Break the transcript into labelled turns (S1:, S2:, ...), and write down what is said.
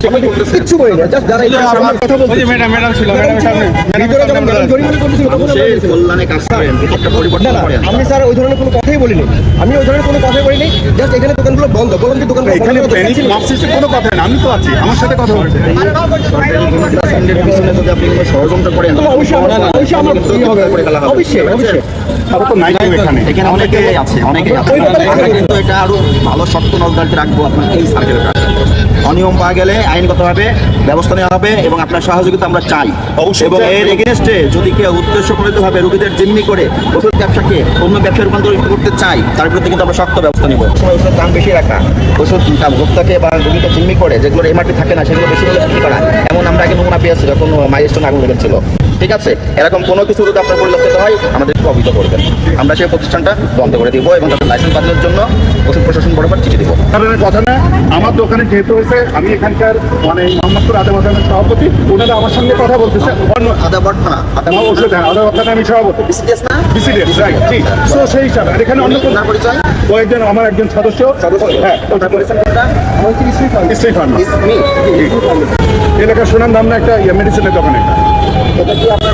S1: কিচ্ছু করি না জাস্ট যারা এখানে
S2: আমার
S1: কথা
S2: ওই ম্যাডাম ম্যাডাম ছিল ম্যাডামের সামনে
S1: ভিতরে যখন জরিমানা করতেছিল তখন আমরা
S3: কল্যাণে কাজ করেন একটা পরিবর্তন করেন
S1: আমি স্যার ওই ধরনের কোনো কথাই বলিনি। আমি ওই ধরনের কোনো কথাই বলিনি জাস্ট এখানে দোকানগুলো বন্ধ বললাম যে বন্ধ
S2: এখানে প্যানিক মাপ সৃষ্টির কোনো কথা না আমি তো আছি আমার সাথে কথা বলছে।
S3: সরকারি পিছনে যদি আপনি কোনো ষড়যন্ত্র করেন
S1: অবশ্যই আমার অবশ্যই আমার
S3: কিন্তু
S1: ইয়ে হবে। অবশ্যই অবশ্যই
S2: এখানে।
S3: এখানে অনেকে আছে অনেকে আছে। কিন্তু এটা আরও ভালো শক্ত নজরদারিতে রাখব আপনার এই সার্কেলটা। অনিয়ম পাওয়া গেলে আইনগতভাবে ব্যবস্থা নেওয়া হবে এবং আপনার সহযোগিতা আমরা চাই।
S2: অবশ্যই
S3: এবং। এর এগেনস্টে যদি কেউ উদ্দেশ্যপ্রণিতভাবে রোগীদের জিম্মি করে ওষুধ ব্যবসাকে অন্য ব্যবসায় রূপান্তরিত করতে চাই তার বিরুদ্ধে কিন্তু আমরা শক্ত ব্যবস্থা নেব। সময় ওষুধের দাম বেশি রাখা। ওষুধ ভোক্তাকে বা রোগীকে জিম্মি করে যেগুলো এমআরপি থাকে না সেগুলো বেশি বিক্রি করা। নমুনা পেয়েছি যখন মাইলস্টোন আগুন লেগেছিল। ঠিক আছে? এরকম কোনো কিছু যদি আপনার পরিলক্ষিত হয় আমাদেরকে অভিযোগ করবেন। আমরা সেই প্রতিষ্ঠানটা বন্ধ করে দিব এবং তাদের লাইসেন্স বাতিলের জন্য ওষুধ প্রশাসন বরাবর চিঠি দিব।
S2: কথা না আমার দোকানে যেহেতু হয়েছে আমি এখানকার মানে মোহাম্মদপুর আদা বাগানের সভাপতি ওনারা আমার সঙ্গে কথা বলতেছে। অন্য
S3: আদা
S2: ওষুধ হ্যাঁ আদা বাগানে আমি সভাপতি।
S3: বিসিডিএস না?
S2: বিসিডিএস রাইট ঠিক সো সেই হিসাবে আর এখানে অন্য কোনো
S3: পরিচয়?
S2: কয়েকজন আমার একজন সদস্য। সদস্য
S3: হ্যাঁ পরিচয় কোনটা
S2: স্ট্রিট ফার্ম
S3: দাম
S2: এলাকার সুনাম নাম না একটা মেডিসিনের দোকানে।
S3: এটা